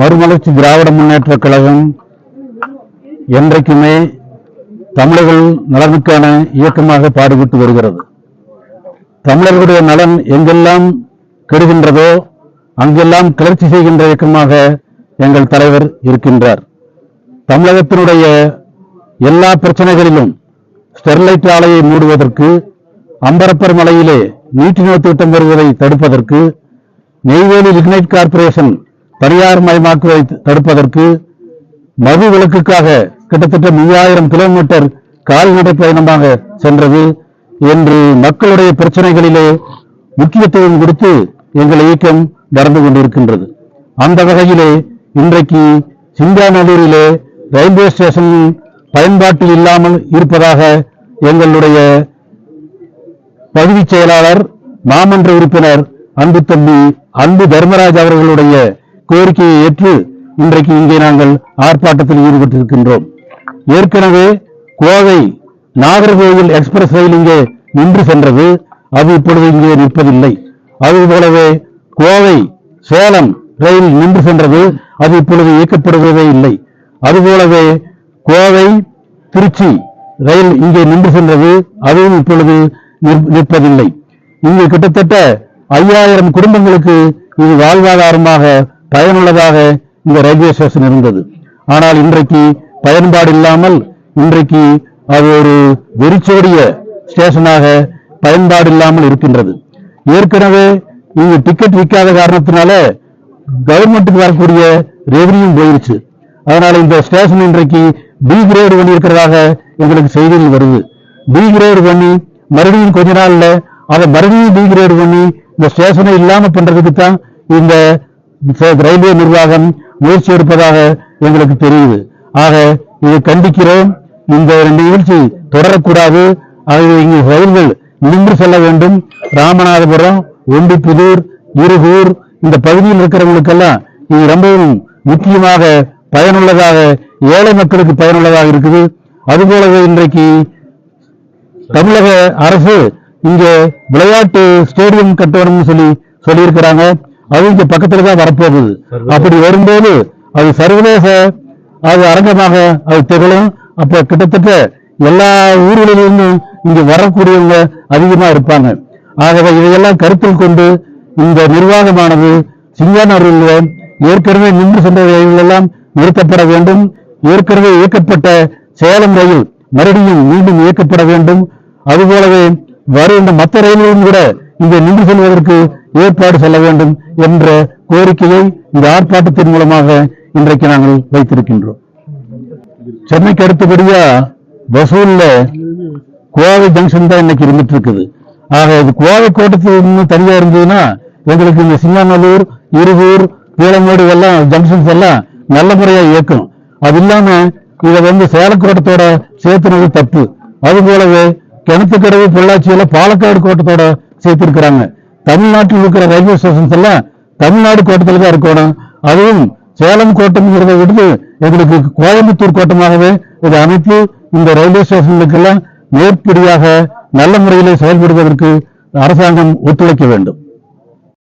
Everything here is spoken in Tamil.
மறுமலர்ச்சி திராவிட முன்னேற்ற கழகம் என்றைக்குமே தமிழர்கள் நலனுக்கான இயக்கமாக பாடுபட்டு வருகிறது. தமிழர்களுடைய நலன் எங்கெல்லாம் கெடுகின்றதோ அங்கெல்லாம் கிளர்ச்சி செய்கின்ற இயக்கமாக எங்கள் தலைவர் இருக்கின்றார். தமிழகத்தினுடைய எல்லா பிரச்சனைகளிலும் ஸ்டெர்லைட் ஆலையை மூடுவதற்கு அம்பரப்பர் மலையிலே நீட்டினோர் திட்டம் வருவதை தடுப்பதற்கு நெய்வேலி லிக்னைட் கார்பரேஷன் தனியார்மயமாக்குவதை தடுப்பதற்கு மது விலக்குக்காக கிட்டத்தட்ட மூவாயிரம் கிலோமீட்டர் கால்நடை பயணமாக சென்றது என்று மக்களுடைய பிரச்சனைகளிலே முக்கியத்துவம் கொடுத்து எங்கள் இயக்கம் நடந்து கொண்டிருக்கின்றது. அந்த வகையிலே இன்றைக்கு சிங்காநல்லூரிலே ரயில்வே ஸ்டேஷன் பயன்பாட்டில் இல்லாமல் இருப்பதாக எங்களுடைய பகுதி செயலாளர் மாமன்ற உறுப்பினர் அன்பு தம்பி அன்பு தர்மராஜ் அவர்களுடைய கோரிக்கையை ஏற்று இன்றைக்கு இங்கே நாங்கள் ஆர்ப்பாட்டத்தில் ஈடுபட்டிருக்கின்றோம். ஏற்கனவே கோவை நாகர்கோவில் எக்ஸ்பிரஸ் ரயில் இங்கே நின்று சென்றது. அது இப்பொழுது இங்கே நிற்பதில்லை. அதுபோலவே கோவை சேலம் ரயில் நின்று சென்றது. அது இப்பொழுது இயக்கப்படுவதே இல்லை. அதுபோலவே கோவை திருச்சி ரயில் இங்கே நின்று சென்றது. அதுவும் இப்பொழுது நிற்- நிற்பதில்லை. இங்கு கிட்டத்தட்ட ஐயாயிரம் குடும்பங்களுக்கு இது வாழ்வாதாரமாக பயனுள்ளதாக இந்த ரயில்வே ஸ்டேஷன் இருந்தது. ஆனால் இன்றைக்கு பயன்பாடு இல்லாமல் இன்றைக்கு அது ஒரு வெறிச்சோடிய ஸ்டேஷனாக பயன்பாடு இல்லாமல் இருக்கின்றது. ஏற்கனவே இங்கு டிக்கெட் விற்காத காரணத்தினால கவர்மெண்ட்டுக்கு வரக்கூடிய ரெவன்யூ போயிருச்சு. அதனால இந்த ஸ்டேஷன் இன்றைக்கு பி கிரேடு பண்ணி இருக்கிறதாக எங்களுக்கு செய்திகள் வருது. பி கிரேடு பண்ணி மறுபடியும் கொஞ்ச நாள்ல அதை மறுபடியும் பி கிரேடு பண்ணி இந்த ஸ்டேஷனை இல்லாம பண்றதுக்கு தான் இந்த ரயில்வே நிர்வாகம் முயற்சி எடுப்பதாக எங்களுக்கு தெரியுது. ஆக இதை கண்டிக்கிறோம். இந்த நிகழ்ச்சி தொடரக்கூடாது. ஆகவே இங்கு ரயில்கள் நின்று செல்ல வேண்டும். ராமநாதபுரம் ஒண்டிப்புதூர் இருகூர் இந்த பகுதியில் இருக்கிறவங்களுக்கெல்லாம் இது ரொம்பவும் முக்கியமாக பயனுள்ளதாக ஏழை மக்களுக்கு பயனுள்ளதாக இருக்குது. அதுபோலவே இன்றைக்கு தமிழக அரசு இங்க விளையாட்டு ஸ்டேடியம் கட்டணும்னு சொல்லி சொல்லியிருக்கிறாங்க. அது இங்க பக்கத்துல தான் வரப்போகுது அப்படி வரும்போது அது சர்வதேச அது அரங்கமாக அது திகழும். அப்ப கிட்டத்தட்ட எல்லா ஊர்களிலிருந்தும் இங்க வரக்கூடியவங்க அதிகமா இருப்பாங்க. ஆகவே இதையெல்லாம் கருத்தில் கொண்டு இந்த நிர்வாகமானது சிங்கானூரில் ஏற்கனவே நின்று சென்ற ரயில்கள் எல்லாம் நிறுத்தப்பட வேண்டும். ஏற்கனவே இயக்கப்பட்ட சேலம் ரயில் மறுபடியும் மீண்டும் இயக்கப்பட வேண்டும். அதுபோலவே வருகின்ற மற்ற ரயில்களும் கூட இங்கே நின்று செல்வதற்கு ஏற்பாடு செல்ல வேண்டும் என்ற கோரிக்கையை இந்த ஆர்ப்பாட்டத்தின் மூலமாக இன்றைக்கு நாங்கள் வைத்திருக்கின்றோம். சென்னைக்கு அடுத்தபடியா வசூல்ல கோவை ஜங்ஷன் தான் இன்னைக்கு இருந்துட்டு இருக்குது. ஆக இது கோவை கோட்டத்தில் இன்னும் தனியா இருந்ததுன்னா எங்களுக்கு இந்த சிங்காநல்லூர் இருகூர் கீழமேடு எல்லாம் ஜங்ஷன்ஸ் எல்லாம் நல்ல முறையா இயக்கும் அது இல்லாம இதை வந்து சேலக்கோட்டத்தோட சேர்த்துனது தப்பு. அது போலவே கிணத்துக்கடவு பொள்ளாச்சியில பாலக்காடு கோட்டத்தோட சேர்த்திருக்கிறாங்க. தமிழ்நாட்டில் இருக்கிற ரயில்வே ஸ்டேஷன்ஸ் எல்லாம் தமிழ்நாடு கோட்டத்தில் தான் இருக்கணும். அதுவும் சேலம் கோட்டம்ங்கிறத விட்டு எங்களுக்கு கோயம்புத்தூர் கோட்டமாகவே இதை அமைத்து இந்த ரயில்வே ஸ்டேஷன்களுக்கெல்லாம் மேற்படியாக நல்ல முறையில் செயல்படுவதற்கு அரசாங்கம் ஒத்துழைக்க வேண்டும்.